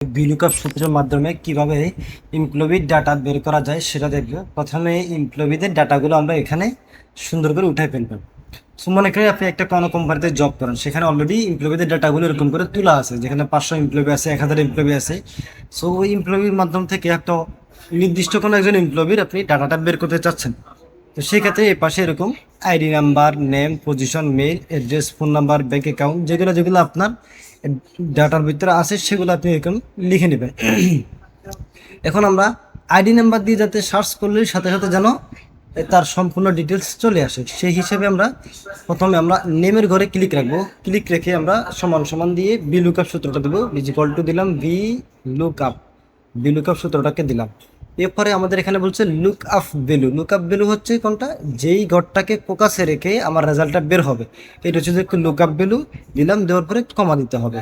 VLOOKUP সূত্রের মাধ্যমে কীভাবে এমপ্লয়ির ডাটা বের করা যায় সেটা দেখবে। প্রথমে এমপ্লয়িদের ডাটাগুলো আমরা এখানে সুন্দর করে উঠে ফেলব। সো মনে করি আপনি একটা কোনো কোম্পানিতে জব করেন, সেখানে অলরেডি এমপ্লয়িদের ডাটাগুলো এরকম করে তোলা আছে, যেখানে পাঁচশো এমপ্লয়ি আছে, এক হাজার এমপ্লয়ি আছে। সো ওই এমপ্লয়ির মাধ্যম থেকে একটা নির্দিষ্ট কোনো একজন এমপ্লয়ির আপনি ডাটাটা বের করতে চাচ্ছেন। তো সেক্ষেত্রে এই পাশে এরকম ID number name position mail address phone number bank account যেগুলো যেগুলো আপনার ডাটার ভিতরে আছে, সেগুলো আপনি এরকম লিখে নেবেন। এখন আমরা আইডি নাম্বার দিয়ে যাতে সার্চ করলে সাথে সাথে যেন তার সম্পূর্ণ ডিটেলস চলে আসে। সেই হিসেবে আমরা প্রথমে আমরা নেমের ঘরে ক্লিক রাখব। ক্লিক রেখে আমরা সমান সমান দিয়ে বি লুকআপ সূত্রটা দেবো। বিজিকল টু দিলাম V look up V lookup সূত্রটাকে দিলাম। এরপরে আমাদের এখানে বলছে look up value look up value হচ্ছে কোনটা? যেই ঘরটাকে ফোকাসে রেখে আমার রেজাল্টটা বের হবে। এটা হচ্ছে যে লুক আপ ভ্যালু দিলাম দেওয়ার পরে কমা দিতে হবে।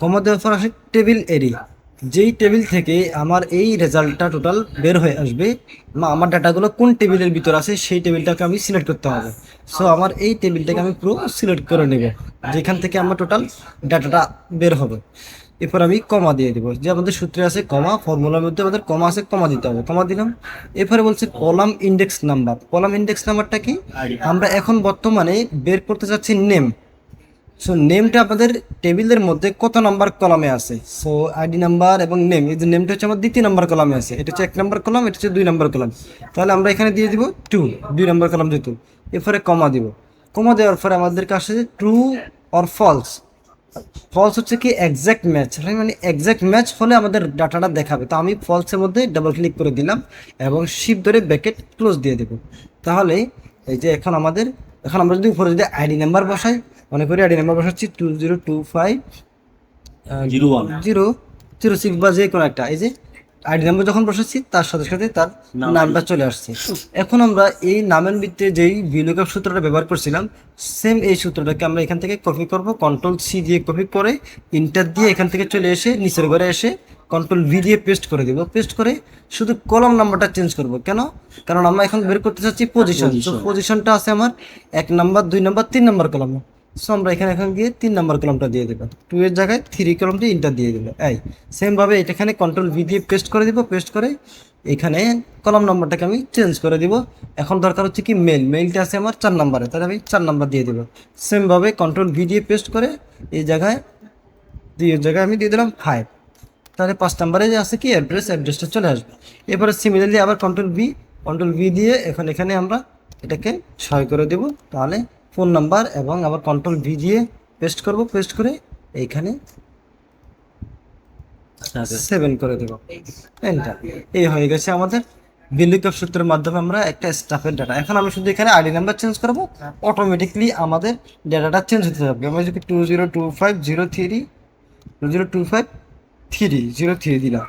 কমা দেওয়ার পর আসে টেবিল এরিয়া। যেই টেবিল থেকে আমার এই রেজাল্টটা টোটাল বের হয়ে আসবে বা আমার ডাটাগুলো কোন টেবিলের ভিতর আছে সেই টেবিলটাকে আমি সিলেক্ট করতে হবে। সো আমার এই টেবিলটাকে আমি পুরো সিলেক্ট করে নেব যেখান থেকে আমার টোটাল ডাটাটা বের হবে। এরপর আমি কমা দিয়ে দেবো যে আমাদের সূত্রে আছে কমা ফর্মুলার মধ্যে আমাদের কমা আছে কমা দিতে হবে কমা দিলাম। এরপরে বলছে column index number column index নাম্বারটা কি? আমরা এখন বর্তমানে বের করতে চাচ্ছি নেম সো নেমটা আপনাদের টেবিলের মধ্যে কত নাম্বার কলামে আছে? সো আইডি নাম্বার এবং নেম এই যে নেমটা হচ্ছে আমার দ্বিতীয় নাম্বার কলামে আছে। এটা হচ্ছে এক নাম্বার কলাম এটা হচ্ছে দুই নাম্বার কলাম তাহলে আমরা এখানে দিয়ে দিব টু দুই নাম্বার কলাম যেহেতু। এরপরে কমা দিব। কমা দেওয়ার পরে আমাদের কাছে ট্রু অর ফলস ফলস হচ্ছে কি এক্স্যাক্ট ম্যাচ মানে এক্স্যাক্ট ম্যাচ হলে আমাদের ডাটাটা দেখাবে। তো আমি ফলসের মধ্যে ডাবল ক্লিক করে দিলাম এবং শিপ ধরে ব্যাকেট ক্লোজ দিয়ে দেবো। তাহলে এই যে এখন আমাদের, এখন আমরা যদি উপরে যদি আইডি নাম্বার বসাই মনে করি আইডি নাম্বার বসাচ্ছি two zero two five zero one. Zero zero six বা যে কোনো একটা। এই যে আইডি নাম্বার যখন বসাচ্ছি তার সাথে সাথে তার নামটা চলে আসছে। এখন আমরা এই নামের ভিত্তিতে যেই ভিলুকআপ সূত্রটা ব্যবহার করছিলাম সেম এই সূত্রটাকে আমরা এখান থেকে কপি করব। কন্ট্রোল সি দিয়ে কপি করে ইন্টার দিয়ে এখান থেকে চলে এসে নিচের ঘরে এসে কন্ট্রোল ভি দিয়ে পেস্ট করে দেবো। পেস্ট করে শুধু কলম নাম্বারটা চেঞ্জ করব। কেন? কারণ আমরা এখন বের করতে চাচ্ছি পজিশন তো পজিশনটা আছে আমার এক নাম্বার দুই নাম্বার তিন নাম্বার কলমে সো আমরা এখানে এখন গিয়ে তিন নাম্বার কলমটা দিয়ে দেবো। টু এর জায়গায় থ্রি কলমটি ইন্টার দিয়ে দেবো। এই সেমভাবে এখানে কন্ট্রোল ভি দিয়ে পেস্ট করে দিব পেস্ট করে এখানে কলম নাম্বারটাকে আমি চেঞ্জ করে দিব। এখন দরকার হচ্ছে কি মেল মেলটা আছে আমার চার নাম্বারে, তাহলে আমি চার নাম্বার দিয়ে দেবো। সেমভাবে কন্ট্রোল ভি দিয়ে পেস্ট করে এই জায়গায়, দুই জায়গায় আমি দিয়ে দিলাম ফাইভ তাহলে পাঁচ নাম্বারে যে আছে কি অ্যাড্রেস অ্যাড্রেসটা চলে আসবে। এরপরে সিমিলারলি আবার কন্ট্রোল ভি কন্ট্রোল ভি দিয়ে এখন এখানে আমরা এটাকে ছয় করে দেব। তাহলে ফোন নাম্বার এবং আবার কন্ট্রোল ভি দিয়ে পেস্ট করব পেস্ট করে এইখানে সেভেন করে দেব। এন্টার এই হয়ে গেছে আমাদের বিলুকআপ সূত্রের মাধ্যমে আমরা একটা স্টাফের ডাটা এখন আমি শুধু এখানে আইডি নাম্বার চেঞ্জ করব অটোমেটিকলি আমাদের ডাটাটা চেঞ্জ হতে থাকবে। আমি যদি two zero two five zero three two zero two five three zero three দিলাম।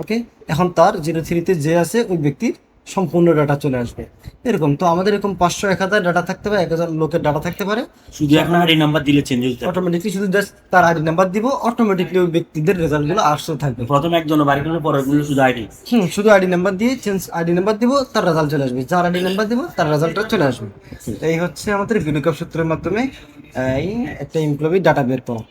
ওকে এখন তার জিরো থ্রিতে যে আছে ওই ব্যক্তির সম্পূর্ণ ডাটা চলে আসবে। এরকম তো আমাদের এরকম পাঁচশো এক হাজার ডাটা থাকতে পারে এক হাজার লোকের ডাটা থাকতে পারে। শুধু নাম্বার এই নাম্বার দিলে চেঞ্জ থাকবে। অটোমেটিকলি শুধু জাস্ট তার আইডি নাম্বার দিব অটোমেটিকলি ওই ব্যক্তিদের রেজাল্টগুলো আসতে থাকবে। প্রথমে একজন বাড়ি করলে পরেরগুলো শুধু আইডি হুম শুধু আইডি নাম্বার দিয়ে চেঞ্জ আইডি নাম্বার দিব তার রেজাল্ট চলে আসবে। যার আইডি নাম্বার দিব তার রেজাল্টটা চলে আসবে। এই হচ্ছে আমাদের ভিডিও সূত্রের মাধ্যমে এই একটা এমপ্লয়ি ডাটা বের করা